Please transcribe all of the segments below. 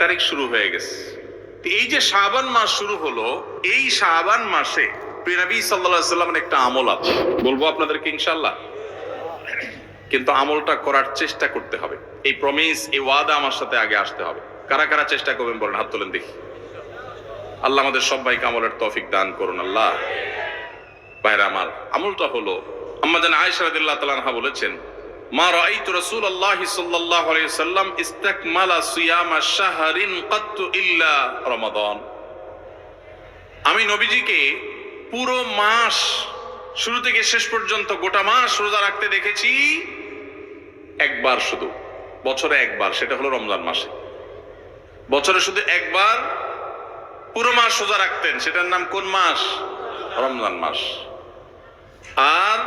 তারিখ শুরু হয়ে গেছে। এই যে শাবান মাস শুরু হলো, এই শাবান মাসে নবী সাল্লামের একটা আমল আছে। বলব আপনাদেরকে ইনশাল্লাহ কিন্তু আমলটা করার চেষ্টা করতে হবে। এই প্রমিস এই ওয়াদা আমার সাথে আগে আসতে হবে। কারা কারা চেষ্টা করবেন বলেন, হাত তোলেন দেখি। আল্লাহ আমাদের সবাইকে আমলের তফিক দান করুন, আল্লাহ। বাইরে আমার, আমলটা হলো, আম্মা জান আয়েশা রাদিয়াল্লাহু তাআলা বলেছেন মা ইস্তাকমালা সিয়ামা শাহরিন আমি নবীজিকে পুরো মাস, শুরু থেকে শেষ পর্যন্ত গোটা মাস রোজা রাখতে দেখেছি, একবার শুধু। বছরে একবার, সেটা হলো রমজান মাসে। বছরে শুধু একবার পুরো মাস রোজা রাখতেন, সেটার নাম কোন মাস? রমজান মাস। আর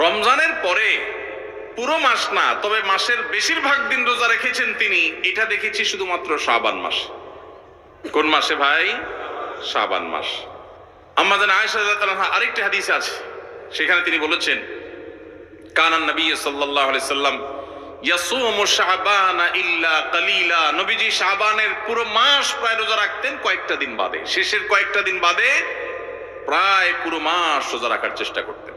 রমজানের পরে পুরো মাস না, তবে মাসের বেশিরভাগ দিন রোজা রেখেছেন তিনি। এটা দেখেছি শুধুমাত্র শাবান মাস। কোন মাসে ভাই? শাবান মাস। আমাদের আনহা, আরেকটি হাদিস আছে। সেখানে তিনি বলেছেন কানান নবী আলাইহি সাল্লাম নবীজি শাবানের পুরো মাস প্রায় রোজা রাখতেন কয়েকটা দিন বাদে। শেষের কয়েকটা দিন বাদে প্রায় পুরো মাস রোজা রাখার চেষ্টা করতেন।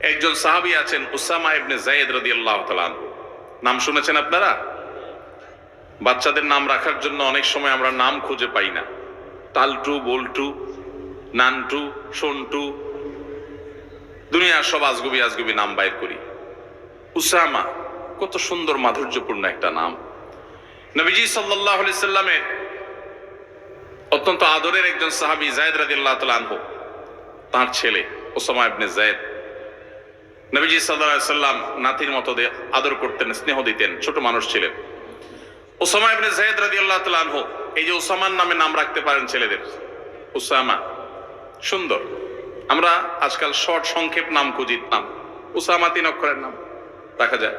একজন সাহাবী আছেন উসামা ইবনে জায়েদ রাদিয়াল্লাহু তাআলা। নাম শুনেছেন আপনারা? বাচ্চাদের নাম রাখার জন্য অনেক সময় আমরা নাম খুঁজে পাই না। টালটু বল্টু, নানটু, সন্টু, দুনিয়ার সব আজগুবি আজগুবি নাম বাইর করি। উসামা, কত সুন্দর মাধুর্যপূর্ণ একটা নাম। নবীজি আলাইহি সাল্লামের অত্যন্ত আদরের একজন সাহাবী জায়েদ রাদিয়াল্লাহু তাআলা আনহু, তার ছেলে ওসামা ইবনে জায়েদ নবীজি সাল্লাল্লাহু সাল্লাম নাতির মতো আদর করতেন, স্নেহ দিতেন, ছোট মানুষ ছিলেন। ওসামা ইবনে জায়েদ রাদিয়াল্লাহু তাআলা আনহু, এই যে ওসামার নামে নাম রাখতে পারেন ছেলেদের। উসামা, সুন্দর। আমরা আজকাল শর্ট সংক্ষেপ নাম খুঁজি, নাম। উসামা তিন অক্ষরের নাম রাখা যায়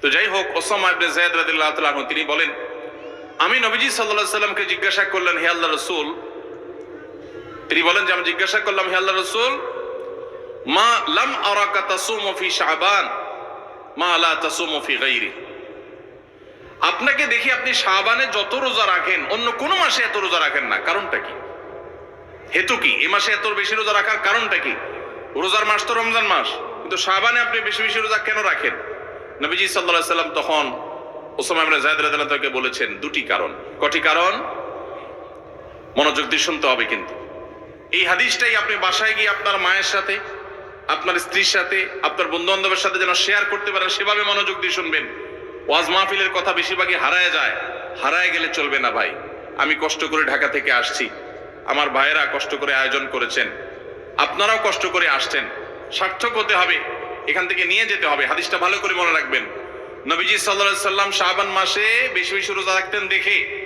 তো যাই হোক ওসামা ইবনে জায়েদ রাদিয়াল্লাহু তাআলা আনহু, তিনি বলেন, আমি নবীজি আলাইহি সাল্লামকে জিজ্ঞাসা করলেন, হে আল্লাহ রাসূল? তিনি বলেন যে, আমি জিজ্ঞাসা করলাম, হে আল্লাহ রাসূল? মা লাম আরাকা তাসুমু ফি শাবান, মা লা তাসুমু ফি গায়রি আপনাকে দেখি আপনি শাবানে যত রোজা রাখেন, অন্য কোন মাসে এত রোজা রাখেন না। কারণটা কি? হেতু কি? এ মাসে এত বেশি রোজা রাখার কারণটা কি? রোজার মাস তো রমজান মাস, কিন্তু শাবানে আপনি বেশি বেশি রোজা কেন রাখেন? নবীজি আলাইহি সাল্লাম তখন ওসামা যায়েদ রাদিয়াল্লাহু তাআলাকে বলেছেন দুটি কারণ। কটি কারণ? মনোযোগ দিয়ে শুনতে হবে কিন্তু। এই হাদিসটাই আপনি বাসায় গিয়ে আপনার মায়ের সাথে আপনার স্ত্রীর সাথে, আপনার বন্ধু বান্ধবের সাথে যেন শেয়ার করতে পারেন, সেভাবে মনোযোগ দিয়ে শুনবেন। ওয়াজ মাহফিলের কথা বেশিরভাগই হারায় যায়। হারায় গেলে চলবে না ভাই। আমি কষ্ট করে ঢাকা থেকে আসছি। আমার ভাইয়েরা কষ্ট করে আয়োজন করেছেন। আপনারাও কষ্ট করে আসছেন। সার্থক হতে হবে। এখান থেকে নিয়ে যেতে হবে। হাদিসটা ভালো করে মনে রাখবেন। নবীজি আলাইহি সাল্লাম শাবান মাসে বেশি বেশি রোজা রাখতেন দেখে।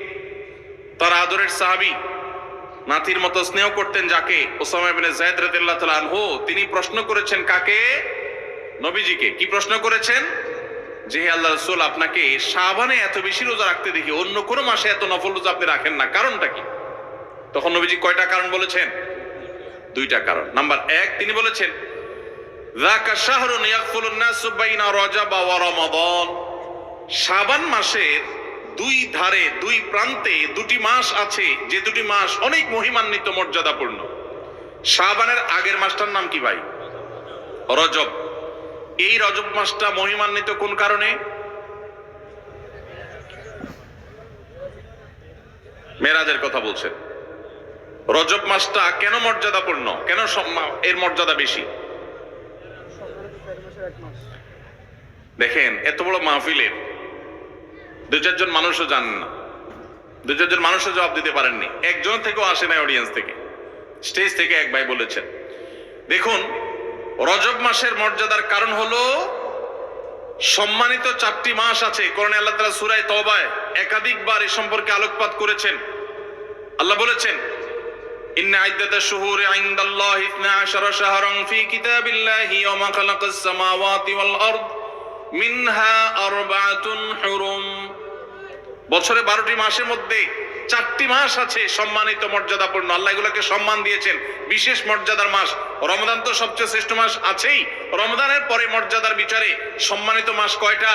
তার আদরের সাহাবী নাতির মতো স্নেহ করতেন যাকে ওসামা ইবনে যায়েদ রাদিয়াল্লাহু তাআলা তিনি প্রশ্ন করেছেন কাকে? নবীজিকে। কি প্রশ্ন করেছেন? যে আল্লাহ রাসূল, আপনাকে শাবানে এত বেশি রোজা রাখতে দেখি, অন্য কোন মাসে এত নফল রোজা আপনি রাখেন না। কারণটা কি? তখন নবীজি কয়টা কারণ বলেছেন? দুইটা কারণ। নাম্বার এক, তিনি বলেছেন, যাকা শাহরুন ইয়াগফুলুন নাসু বাইনা রজব ওয়া রমাদান। শাবান মাসের দুই ধারে, দুই প্রান্তে দুটি মাস আছে। যে দুটি মাস অনেক মহিমান্বিত, মর্যাদাপূর্ণ। শাবানের আগের মাসটার নাম কি ভাই? রজব। এই রজব মাসটা মহিমান্বিত কোন কারণে? মেরাজের কথা বলছেন রজব মাসটা কেন মর্যাদাপূর্ণ? কেন এর মর্যাদা বেশি? দেখেন, এত বড় মাহফিলের দু চারজন মানুষও জানেন না। দু চারজন মানুষও জবাব দিতে পারেননি। একজন থেকেও আসে নাই অডিয়েন্স থেকে। স্টেজ থেকে এক ভাই বলেছেন। দেখুন, রজব মাসের মর্যাদার কারণ হলো সম্মানিত চারটি মাস আছে। কোরআনে আল্লাহ তাআলা সূরা তওবায় একাধিকবার এ সম্পর্কে আলোকপাত করেছেন। আল্লাহ বলেছেন, ইন্না আইদ্দাতা শুহুরি ইনদাল্লাহি 12 শাহরান ফি কিতাবিল্লাহি ওয়া খালাকাস সামাওয়াতি ওয়াল আরদ। মিনহা আরবাআতুন হুরুম। বছরে বারোটি মাসের মধ্যে চারটি মাস আছে সম্মানিত মর্যাদাপূর্ণ। আল্লাহ এগুলোকে সম্মান দিয়েছেন। বিশেষ মর্যাদার মাস। রমদান তো সবচেয়ে শ্রেষ্ঠ মাস আছেই। রমদানের পরে মর্যাদার বিচারে সম্মানিত মাস কয়টা?